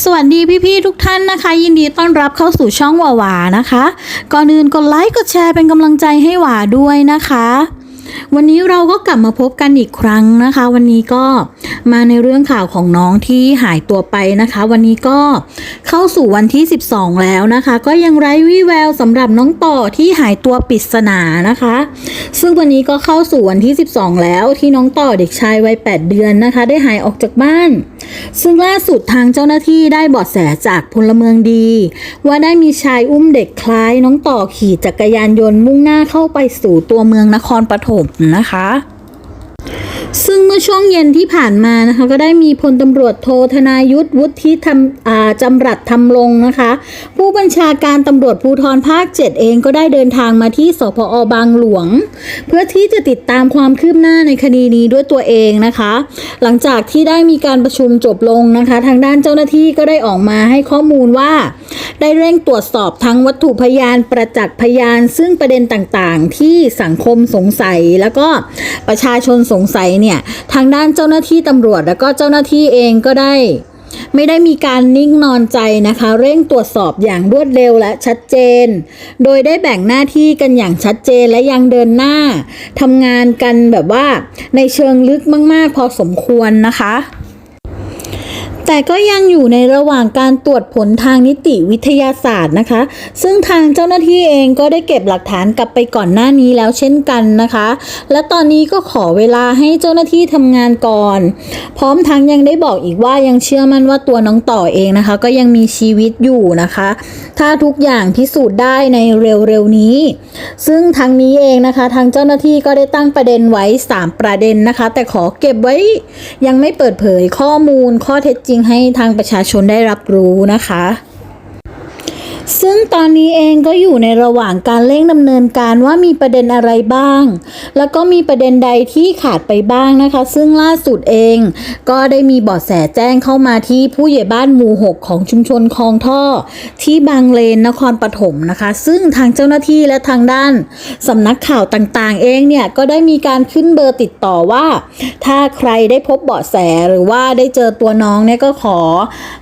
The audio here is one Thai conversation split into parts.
สวัสดีพี่ๆทุกท่านนะคะ ยินดีต้อนรับเข้าสู่ช่องหวาหวานะคะ ก่อนอื่นกดไลค์กดแชร์เป็นกำลังใจให้หวาด้วยนะคะ วันนี้เราก็กลับมาพบกันอีกครั้งนะคะ วันนี้ก็มาในเรื่องข่าวของน้องที่หายตัวไปนะคะ วันนี้ก็เข้าสู่วันที่ 12 แล้วนะคะ ก็ยังไร้วี่แววสำหรับน้องต่อที่หายตัวปริศนานะคะ ซึ่งวันนี้ก็เข้าสู่วันที่ 12 แล้วที่น้องต่อเด็กชายวัย 8 เดือนนะคะ ได้หายออกจากบ้าน ซึ่งล่าสุดทางเจ้าหน้าที่ได้เบาะแสจากพลเมืองดี ว่าได้มีชายอุ้มเด็กคล้ายน้องต่อขี่จักรยานยนต์มุ่งหน้าเข้าไปสู่ตัวเมืองนครปฐมนะคะซึ่งเมื่อช่วงเย็นที่ผ่านมานะคะ ก็ได้มีพลตำรวจโทธนายุทธวุฒิธรรมอ่า จำรัดทำลงนะคะ ผู้บัญชาการตำรวจภูธรภาค 7 เองก็ได้เดินทางมาที่สพอบางหลวง เพื่อที่จะติดตามความคืบหน้าในคดีนี้ด้วยตัวเองนะคะ หลังจากที่ได้มีการประชุมจบลงนะคะ ทางด้านเจ้าหน้าที่ก็ได้ออกมาให้ข้อมูลว่า ได้เร่งตรวจสอบทั้งวัตถุพยานประจักษ์พยาน ซึ่งประเด็นต่างๆ ที่สังคมสงสัยแล้วก็ประชาชนสงสัยเนี่ยทางด้านเจ้าหน้าที่ตำรวจแล้วก็เจ้าหน้าที่เองก็ได้ ไม่ได้มีการนิ่งนอนใจนะคะ เร่งตรวจสอบอย่างรวดเร็วและชัดเจน โดยได้แบ่งหน้าที่กันอย่างชัดเจนและยังเดินหน้าทำงานกันแบบว่าในเชิงลึกมาก ๆ พอสมควรนะคะ แต่ก็ยังอยู่ในระหว่างการตรวจผลทางนิติวิทยาศาสตร์นะคะ ซึ่งทางเจ้าหน้าที่เองก็ได้เก็บหลักฐานกลับไปก่อนหน้านี้แล้วเช่นกันนะคะ และตอนนี้ก็ขอเวลาให้เจ้าหน้าที่ทำงานก่อน พร้อมทั้งยังได้บอกอีกว่ายังเชื่อมั่นว่าตัวน้องต่อเองนะคะ ก็ยังมีชีวิตอยู่นะคะ ถ้าทุกอย่างพิสูจน์ได้ในเร็วๆนี้ ซึ่งทางนี้เองนะคะ ทางเจ้าหน้าที่ก็ได้ตั้งประเด็นไว้ 3 ประเด็นนะคะ แต่ขอเก็บไว้ยังไม่เปิดเผยข้อมูลข้อเท็จจริงให้ทางประชาชนได้รับรู้นะคะ ซึ่งตอนนี้เองก็อยู่ในระหว่างการเร่งดำเนินการว่ามีประเด็นอะไรบ้าง แล้วก็มีประเด็นใดที่ขาดไปบ้างนะคะ ซึ่งล่าสุดเอง ก็ได้มีเบาะแสแจ้งเข้ามาที่ผู้ใหญ่บ้านหมู่6ของชุมชนคลองท่อ ที่บางเลนนครปฐมนะคะ ซึ่งทางเจ้าหน้าที่และทางด้านสำนักข่าวต่างๆ เองเนี่ยก็ได้มีการขึ้นเบอร์ติดต่อว่า ถ้าใครได้พบเบาะแสหรือว่าได้เจอตัวน้องเนี่ยก็ขอ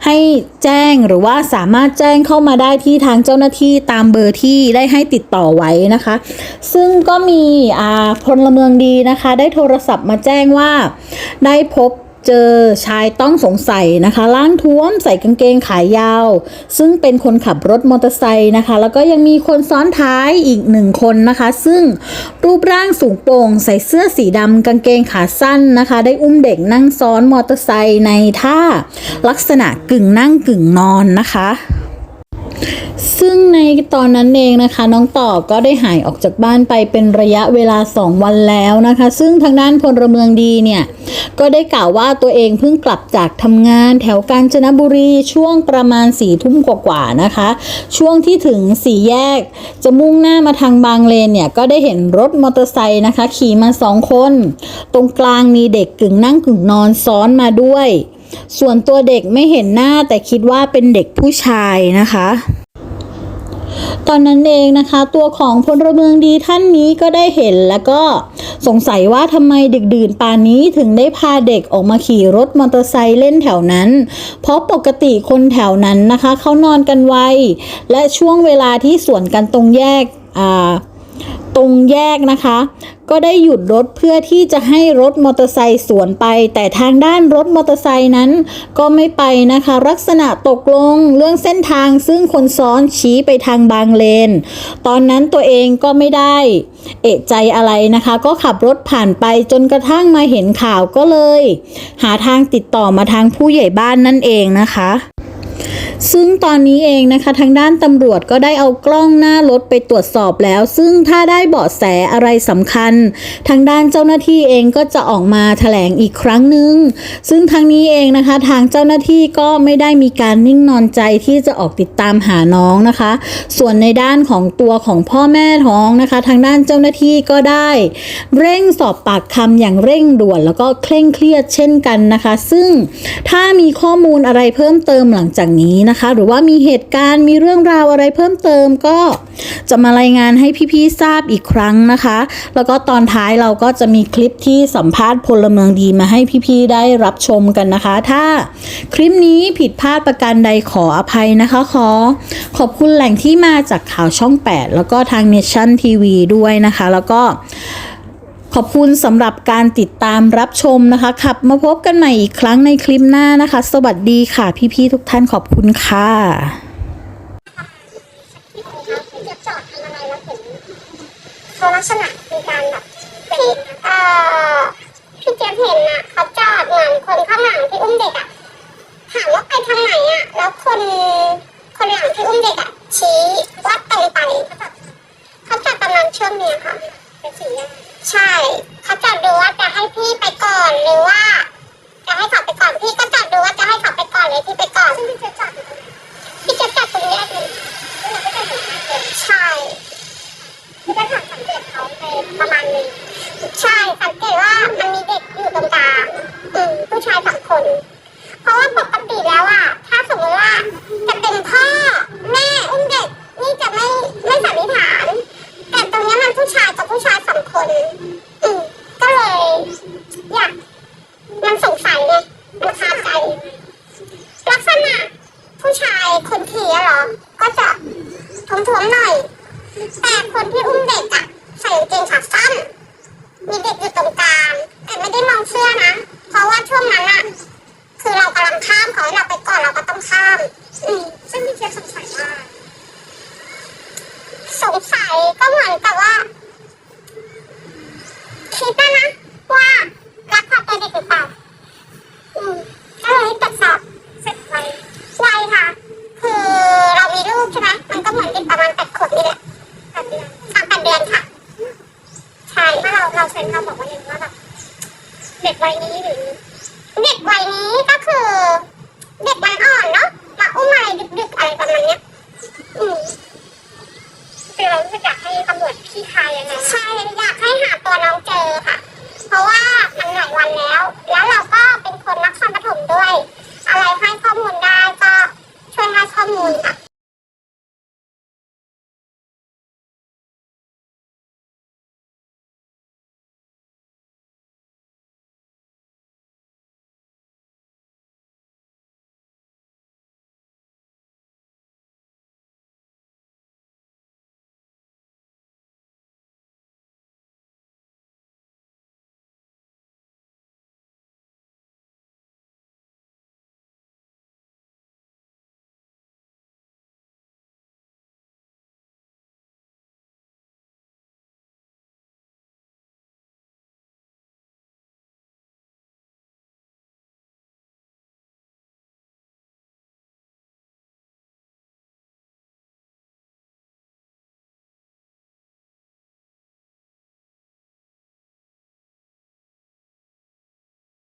ให้แจ้งหรือว่าสามารถแจ้งเข้ามาได้ที่ทางเจ้าหน้าที่ตามเบอร์ที่ได้ให้ติดต่อไว้นะคะ ซึ่งก็มีอ่าพลเมืองดีนะคะ ได้โทรศัพท์มาแจ้งว่าได้พบเจอชายต้องสงสัยนะคะร่างท้วมใส่กางเกงขายาว ซึ่งเป็นคนขับรถมอเตอร์ไซค์นะคะ แล้วก็ยังมีคนซ้อนท้ายอีกหนึ่งคนนะคะ ซึ่งรูปร่างสูงโปร่งใส่เสื้อสีดำกางเกงขาสั้นนะคะ ได้อุ้มเด็กนั่งซ้อนมอเตอร์ไซค์ในท่าลักษณะกึ่งนั่งกึ่งนอนนะคะ ซึ่งในตอนนั้นเองนะคะ น้องต่อก็ได้หายออกจากบ้านไปเป็นระยะเวลา 2 วันแล้วนะคะ ซึ่งทางด้านพลเมืองดีเนี่ย ก็ได้กล่าวว่าตัวเองเพิ่งกลับจากทำงานแถวกาญจนบุรีช่วงประมาณสี่ทุ่มกว่าๆนะคะ ช่วงที่ถึงสี่แยก จะมุ่งหน้ามาทางบางเลนเนี่ย ก็ได้เห็นรถมอเตอร์ไซค์นะคะ ขี่มาสองคน ตรงกลางมีเด็กกึ่งนั่งกึ่งนอนซ้อนมาด้วย ส่วนตัวเด็กไม่เห็นหน้าแต่คิดว่าเป็นเด็กผู้ชายนะคะ ตอนนั้นเองนะคะ ตัวของพลเมืองดีท่านนี้ก็ได้เห็นแล้วก็สงสัยว่าทำไมดึกดื่นป่านนี้ถึงได้พาเด็กออกมาขี่รถมอเตอร์ไซค์เล่นแถวนั้น เพราะปกติคนแถวนั้นนะคะเขานอนกันไว และช่วงเวลาที่สวนกันตรงแยกอ่า ตรงแยกนะคะ ก็ได้หยุดรถเพื่อที่จะให้รถมอเตอร์ไซค์สวนไป แต่ทางด้านรถมอเตอร์ไซค์นั้น ก็ไม่ไปนะคะ ลักษณะตกลงเรื่องเส้นทางซึ่งคนซ้อนชี้ไปทางบางเลน ตอนนั้นตัวเองก็ไม่ได้ เอะใจอะไรนะคะ ก็ขับรถผ่านไปจนกระทั่งมาเห็นข่าวก็เลย หาทางติดต่อมาทางผู้ใหญ่บ้านนั่นเองนะคะ ซึ่งตอนนี้เองนะคะทางด้านตำรวจก็ได้เอากล้องหน้ารถไปตรวจสอบแล้ว ซึ่งถ้าได้เบาะแสอะไรสำคัญ ทางด้านเจ้าหน้าที่เองก็จะออกมาแถลงอีกครั้งหนึ่งซึ่งทางนี้เองนะคะ ทางเจ้าหน้าที่ก็ไม่ได้มีการนิ่งนอนใจที่จะออกติดตามหาน้องนะคะ ส่วนในด้านของตัวของพ่อแม่ท้องนะคะ ทางด้านเจ้าหน้าที่ก็ได้ เร่งสอบปากคำอย่างเร่งด่วนแล้วก็เคร่งเครียดเช่นกันนะคะ ซึ่งถ้ามีข้อมูลอะไรเพิ่มเติมหลังจากนี้นะคะ หรือว่ามีเหตุการณ์มีเรื่องราวอะไรเพิ่มเติมก็จะมารายงานให้พี่ๆทราบอีกครั้งนะคะ แล้วก็ตอนท้ายเราก็จะมีคลิปที่สัมภาษณ์พลเมืองดีมาให้พี่ๆได้รับชมกันนะคะ ถ้าคลิปนี้ผิดพลาดประการใดขออภัยนะคะขอขอบคุณแหล่งที่มาจากข่าวช่อง 8 แล้วก็ทาง Nation TV ด้วยนะคะ แล้วก็ ขอบคุณสำหรับการติดตามรับชมนะคะขับมาพบกันใหม่อีกครั้งในคลิปหน้านะคะ สวัสดีค่ะพี่ๆทุกท่านขอบคุณค่ะของเขาที่จะจอดทำอะเป็นกษณะมีการแบบพี่เอ่อพี่เจี๊ยบเห็นอะเขาจอดเหมือนคนข้างหลังที่อุ้มเด็กอะถามว่าไปทางไหนอะแล้วคนคนหลังที่อุ้มเด็กอะชี้ว่าตรงไปเขาจอดประมาณช่วงเนี้ยค่ะเป็นสี่ แเลยอยากมันสงสัยไงมันคาใจ ลักษณะผู้ชายคนขี่อะเหรอ ก็จะท้วมๆหน่อย แต่คนที่อุ้มเด็กอะใส่เกงขาสั้น มีเด็กอยู่ตรงกลาง แต่ไม่ได้มองเสื้อนะ เพราะว่าช่วงนั้นอะคือเรากำลังข้ามเขาให้เราไปก่อนเราก็ต้องข้าม อืมซึ่งพี่เชียสงสัยว่าสงสัยก็เหมือนกับว่าคิดนะน็กวัยนี้หรือ เด็กวัยนี้ก็คือ เด็กมันอ่อนเนาะมาอุ้มอะไรดึกๆอะไรประมาณเนี้ยอืมคือเราจะอยากให้ตำรวจที่ชายยังไงใช่อยากให้หาตัวน้องเจอค่ะ เพราะว่ามันหลายวันแล้ว แล้วเราก็เป็นคนนักครปฐมด้วย อะไรให้ข้อมูลได้ก็ช่วยให้ข้อมูลค่ะ